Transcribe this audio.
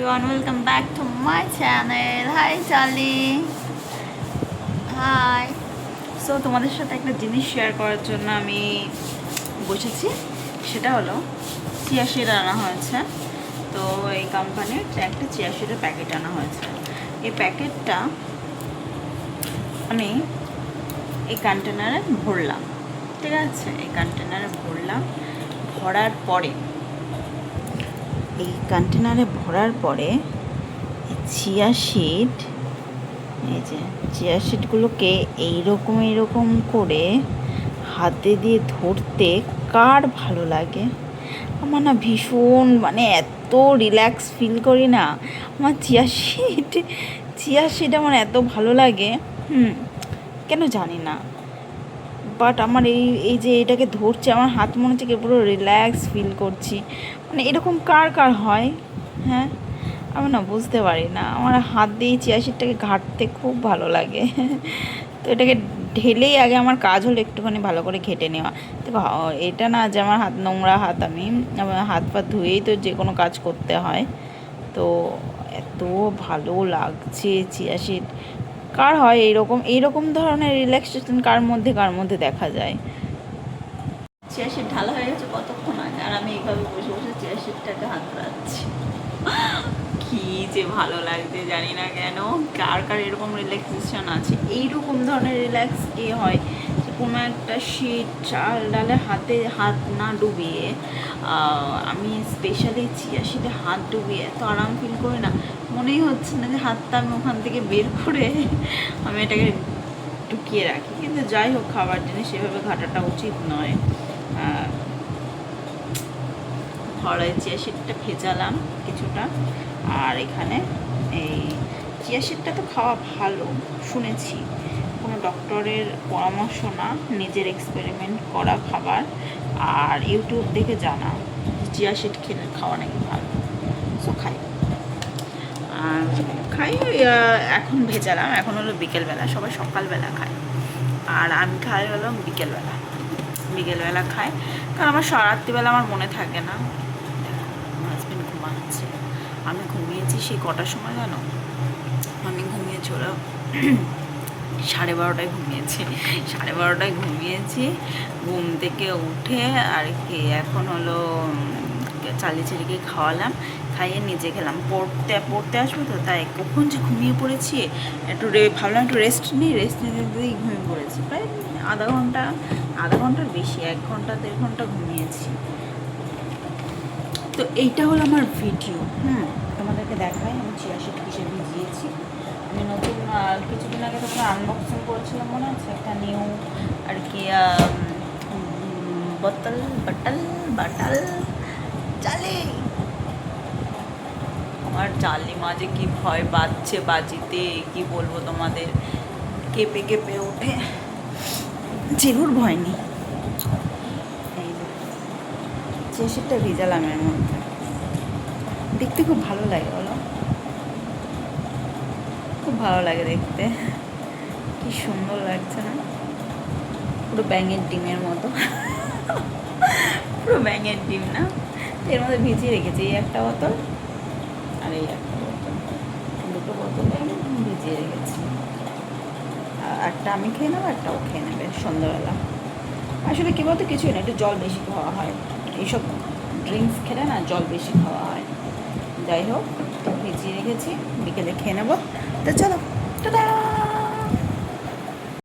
everyone, welcome back to my channel. Hi Charlie. Hi. So তোমাদের সাথে একটা জিনিস শেয়ার করার জন্য আমি বসেছি সেটা হলো চিয়া সিড আনা হয়েছে তো এই কোম্পানির একটা চিয়া সিডের প্যাকেট আনা হয়েছে এই প্যাকেটটা আমি এই কন্টেনারে ভরলাম ঠিক আছে এই কন্টেনারে ভরলাম ভরার পরে এই কন্টেনারে ভরার পরে চিয়া সিড এই যে চিয়া শিটগুলোকে এইরকম এইরকম করে হাতে দিয়ে ধরতে কার ভালো লাগে? আমার না ভীষণ মানে এত রিল্যাক্স ফিল করি না। আমার চিয়া সিড চিয়া সিড আমার এত ভালো লাগে। হুম, কেন জানি না। বাট আমার এই এই যে এটাকে ধরছে, আমার হাত মনে হচ্ছে পুরো রিল্যাক্স ফিল করছি। মানে এরকম কার কার হয়? হ্যাঁ? আমি না বুঝতে পারি না। আমার হাত দিয়ে চিয়াশিটটাকে ঘাটতে খুব ভালো লাগে। তো এটাকে ঢেলেই আগে আমার কাজ হলো একটুখানি ভালো করে ঘেটে নেওয়া। তো এটা না যে আমার হাত, নোংরা হাত আমি, আমার হাত পা ধুয়েই তো যে কোনো কাজ করতে হয়। তো এত ভালো লাগছে চিয়াশিট কার হয় এইরকম এইরকম ধরনের রিল্যাক্সেশন কার মধ্যে কার মধ্যে দেখা যায়? চেয়ার সিট ঢালা হয়ে গেছে কতক্ষণ আগে আর আমি এইভাবে বসে বসে চেয়ার সিটটাকে হাত রাখছি কি যে ভালো লাগছে, জানি না কেন। কার কার এরকম রিল্যাক্সেশন আছে? এইরকম ধরনের রিল্যাক্স কে হয় কোনো একটা শীত চাল ডালে হাতে হাত না ডুবিয়ে আমি স্পেশালি চিয়া সিটে হাত ডুবিয়ে এত আরাম ফিল করি না। মনেই হচ্ছে না যে হাতটা আমি ওখান থেকে বের করে আমি এটাকে ঢুকিয়ে রাখি। কিন্তু যাই হোক, খাবার জিনিস সেভাবে ঘাটাটা উচিত নয়। আহ, চিয়া সিটটা ভেজালাম কিছুটা। আর এখানে এই চিয়া সিটটা তো খাওয়া ভালো শুনেছি। কোনো ডক্টরের পরামর্শ না নিজের এক্সপেরিমেন্ট করা খাবার। আর ইউটিউব দেখে জানা চিয়া সিট খেলে খাওয়া নাকি ভালো। সো খাই। আর খাই এখন ভেজালাম। এখন হলো বিকেলবেলা সবাই সকালবেলা খায়। আর আমি খাই হলো বিকেলবেলা। বিকেলবেলা খাই কারণ আমার রাত্রিবেলা আমার মনে থাকে না। হাজবেন্ড ঘুমাচ্ছে। আমি ঘুমিয়েছি সেই কটার সময় জানো? আমি ঘুমিয়েছি, ওরা সাড়ে বারোটায় ঘুমিয়েছি। সাড়ে বারোটায় ঘুমিয়েছি, ঘুম থেকে উঠে আর কি এখন হলো চালি চালিকে খাওয়ালাম, খাইয়ে নিজে খেলাম। পড়তে পড়তে আসব তো, তাই কখন যে ঘুমিয়ে পড়েছি, একটু ভাবলাম একটু রেস্ট নিই রেস্ট নিতে ঘুমিয়ে পড়েছি। প্রায় আধা ঘণ্টা আধা ঘণ্টার বেশি, এক ঘণ্টা, দেড় ঘণ্টা ঘুমিয়েছি। তো এইটা হলো আমার ভিডিও হুম তোমাদেরকে দেখাই, আমি চিয়াশিট কিসে ভিজিয়েছি। আমি নতুন কিছুদিন আগে তোমরা আনবক্সিং করেছিলাম, মনে আছে? একটা নিউ আর কি বোতল, বাটাল বাটাল চালে আমার চালি মাঝে কি ভয় বাজছে বাজিতে, কি বলব তোমাদের? কেঁপে কেঁপে ওঠে। যেগুর ভয় নেই। চেষেরটা ভিজালাম এর মধ্যে। দেখতে খুব ভালো লাগে, বলো। খুব ভালো লাগে দেখতে। কি সুন্দর লাগছে না? পুরো ব্যাঙের ডিমের মতো। পুরো ব্যাঙের ডিম না? এর মধ্যে ভিজিয়ে রেখেছি, এই একটা বোতল আর এই একটা বোতল। দুটো বোতলে ভিজিয়ে রেখেছি। একটা আমি খেয়ে নেব, একটা ও খেয়ে নেবে সন্ধ্যাবেলা। আসলে কী বলতো, কিছুই না, একটু জল বেশি খাওয়া হয়। এইসব ড্রিঙ্কস খেলে না জল বেশি খাওয়া হয়। যাই হোক তো ভিজিয়ে রেখেছি, বিকেলে খেয়ে নেব। তো চলো